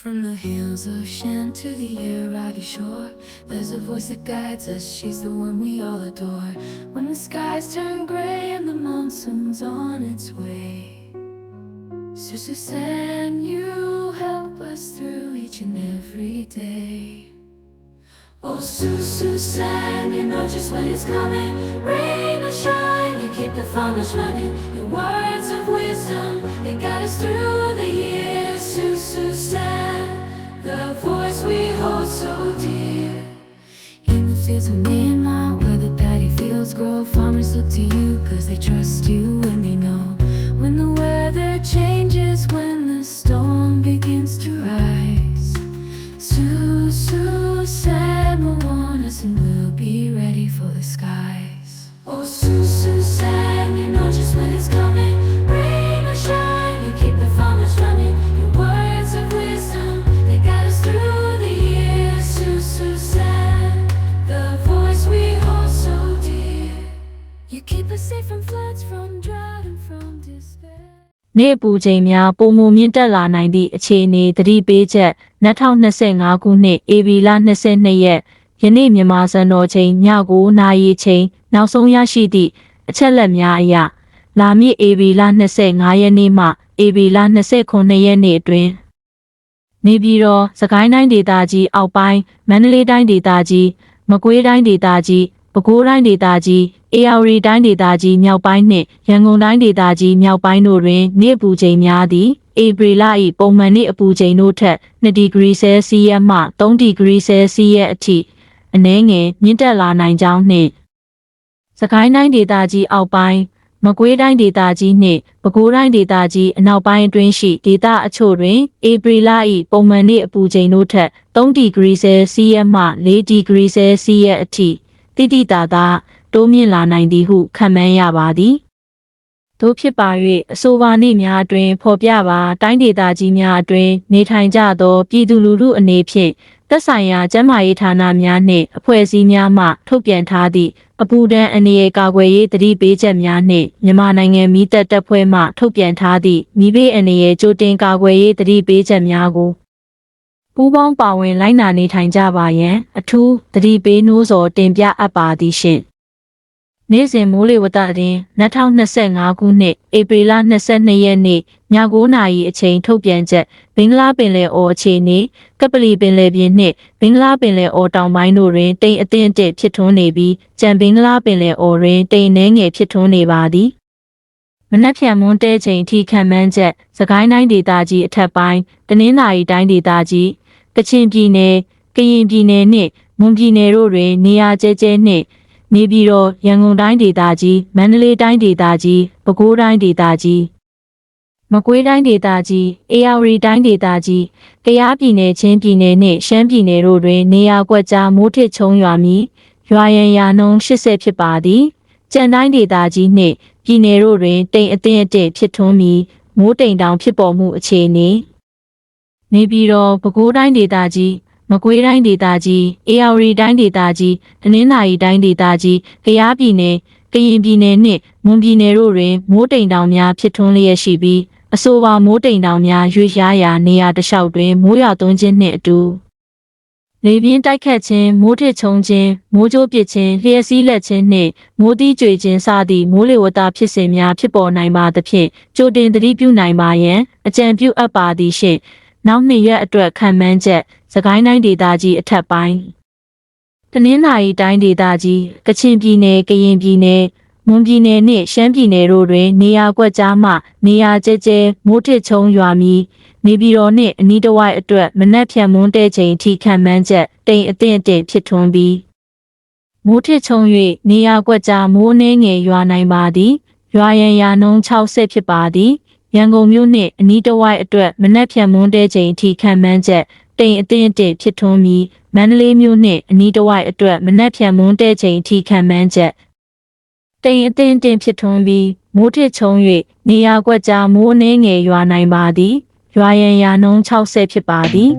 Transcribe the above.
From the hills of Shan to the Iraqi shore, there's a voice that guides us, she's the one we all adore. When the skies turn gray and the monsoon's on its way, Susu San, you help us through each and every day. Oh, Susu San, you know just when it's coming. Rain or shine, you keep the farmers running. Your words of wisdom, they got us through. 시선이 နေ့ပူချိန်များပုံမူမြင့်တက်လာနိုင်သည့်အခြေအနေသတိပေးချက်2025ခုနှစ်ဧပြီလ22ရက်ယနေ့မြန်မာစံတော်ချိန်ည9:00နာရီချိန်နောက်ဆုံးရရှိသည့်အချက်လက်များအရလာမည့်ဧပြီလ25ရက်နေ့မှဧပြီလ29ရက်နေ့အတွင်းနေပြည်တော်စကိုင်းတိုင်းဒေသကြီးအောက်ပိုင်းမန္တလေးတိုင်းဒေသကြီးမကွေးတိုင်းဒေသကြီး ပဲခူးတိုင်းဒေသကြီးအေရဝတီတိုင်းဒေသကြီးမြောက်ပိုင်းနှင့်ရန်ကုန်တိုင်းဒေသကြီးမြောက်ပိုင်းတို့တွင်နေ့အပူချိန်များသည်ဧပြီလ၏ပုံမှန်နေ့အပူချိန်တို့ထက်2ဒီဂရီဆဲလ်စီယပ်မှ3ဒီဂရီဆဲလ်စီယပ်အထိအနည်းငယ်မြင့်တက်လာနိုင်ကြောင်းနှင့်စကိုင်းတိုင်းဒေသကြီးအောက်ပိုင်းမကွေးတိုင်းဒေသကြီးနှင့်ပဲခူးတိုင်းဒေသကြီးအနောက်ပိုင်းအတွင်းရှိဒေသအချို့တွင်ဧပြီလ၏ပုံမှန်နေ့အပူချိန်တို့ထက်3ဒီဂရီဆဲလ်စီယပ်မှ4ဒီဂရီဆဲလ်စီယပ်အထိ တိတိတသာတိုးမြင့်လာနိုင်သည်ဟုခန့်မှန်းရပါသည်တို့ဖြစ်ပါ၍အဆိုပါနေ့များအတွင်ဖော်ပြပါတိုင်းဒေသကြီးများအတွင်နေထိုင်ကြသောပြည်သူလူထုအနေဖြင့်သက်ဆိုင်ရာကျန်းမာရေးဌာနများနှင့်အဖွဲ့အစည်းများမှထုတ်ပြန်ထားသည့်အပူဒဏ်အနေရကာကွယ်ရေးတတိပေးချက်များနှင့်မြန်မာနိုင်ငံမီးတပ်တပ်ဖွဲ့မှထုတ်ပြန်ထားသည့်မိဘေးအနေရကြိုတင်ကာကွယ်ရေးတတိပေးချက်များကို ပူးပေါင်းပါဝင်လိုက်နာနေထိုင်ကြပါရန် အထူးတတိပေးနှိုးဆော်တင်ပြအပ်ပါသည်ရှင့်နေ့စဉ်မိုးလေဝသတင်2025ခုနှစ်ဧပြီလ22ရက်နေ့ည9:00နာရီအချိန်ထုတ်ပြန်ချက်ဘင်္ဂလားပင်လယ်အော်အခြေအနေကပလီပင်လယ်ပြင်နှင့်ဘင်္ဂလားပင်လယ်အော်တောင်ပိုင်းတို့တွင်တိမ်အထင်အတက်ဖြစ်ထွန်းနေပြီးကြံဘင်္ဂလားပင်လယ်အော်တွင်တိမ်နှဲငယ်ဖြစ်ထွန်းနေပါသည်မနက်ဖြန်မွန်းတဲချိန်ထိခံမှန်းချက် စကိုင်းတိုင်းဒေသကြီးအထက်ပိုင်းတနင်္သာရီတိုင်းဒေသကြီး ကချင်ပြည်နယ်ကရင်ပြည်နယ်နှင့်မွန်ပြည်နယ်တို့တွင်နေရာကျဲကျဲနှင့်နေပြည်တော်ရန်ကုန်တိုင်းဒေသကြီးမန္တလေးတိုင်းဒေသကြီးပဲခူးတိုင်းဒေသကြီးမကွေးတိုင်းဒေသကြီးအေရဝတီတိုင်းဒေသကြီးကယားပြည်နယ်ချင်းပြည်နယ်နှင့်ရှမ်းပြည်နယ်တို့တွင်နေရာကွက်ကြားမိုးထစ်ချုံရွာမီရွာရန်ရာနှုန်း80ဖြစ်ပါသည်ကြံတိုင်းဒေသကြီးနှင့်ပြည်နယ်တို့တွင်တိမ်အထင်အတက်ဖြစ်ထွန်းပြီးမိုးတိမ်တောင်ဖြစ်ပေါ်မှုအခြေအနေ နေပြည်တော်ပဲခူးတိုင်းဒေသကြီးမကွေးတိုင်းဒေသကြီးအေရဝတီတိုင်းဒေသကြီးတနင်္သာရီတိုင်းဒေသကြီးကယားပြည်နယ်ကရင်ပြည်နယ်နှင့်မွန်ပြည်နယ်တို့တွင်မိုးတိမ်တောင်များဖြစ်ထွန်းလျက်ရှိပြီးအဆိုပါမိုးတိမ်တောင်များရွေ့လျားရာနေရာတစ်လျှောက်တွင်မိုးရွာသွန်းခြင်းနှင့်အတူလေပြင်းတိုက်ခတ်ခြင်းမိုးထစ်ချုံခြင်းမိုးကြိုးပစ်ခြင်းလျှက်စီးလက်ခြင်းနှင့်မိုးတီးကြွေခြင်းစသည့်မိုးလေဝသဖြစ်စဉ်များဖြစ်ပေါ်နိုင်ပါသဖြင့်ကြိုတင်သတိပြုနိုင်ပါရန်အကြံပြုအပ်ပါသည်ရှင့် နောက်နှစ်ရက်အတွက်ခံမှန်းချက်စကိုင်းတိုင်းဒေသကြီးအထက်ပိုင်းတနင်္သာရီတိုင်းဒေသကြီးကချင်ပြည်နယ်ကရင်ပြည်နယ်မွန်ပြည်နယ်နှင့်ရှမ်းပြည်နယ်တို့တွင် နေရာကွက်ကြားမှ နေရာကျဲကျဲမိုးထစ်ချုံရွာမီနေပြည်တော်နှင့်အနီးတစ်ဝိုက်အတွက်မနက်ဖြန်မွန်းတဲချိန်ထိခံမှန်းချက်တိမ်အထင်အတက်ဖြစ်ထွန်းပြီးမိုးထစ်ချုံ၍နေရာကွက်ကြားမိုးနှင်းငယ်ရွာနိုင်ပါသည်ရွာရန်ရာနှုန်း60ဖြစ်ပါသည် ရန်ကုန်မြို့နှင့်အနီးတစ်ဝိုက်အတွက်မနက်ဖြန်မွန်းတဲချိန်ထိခံမှန်းချက်တိမ်အထင်အတက်ဖြစ်ထွန်းပြီးမန္တလေးမြို့နှင့်အနီးတစ်ဝိုက်အတွက်မနက်ဖြန်မွန်းတဲချိန်ထိခံမှန်းချက်တိမ်အထင်အတက်ဖြစ်ထွန်းပြီးမိုးထစ်ချုံ၍နေရာကွက်ကြားမိုးအနှင်းငယ်ရွာနိုင်ပါသည်ရွာရန်ရာနှုန်း60ဖြစ်ပါသည်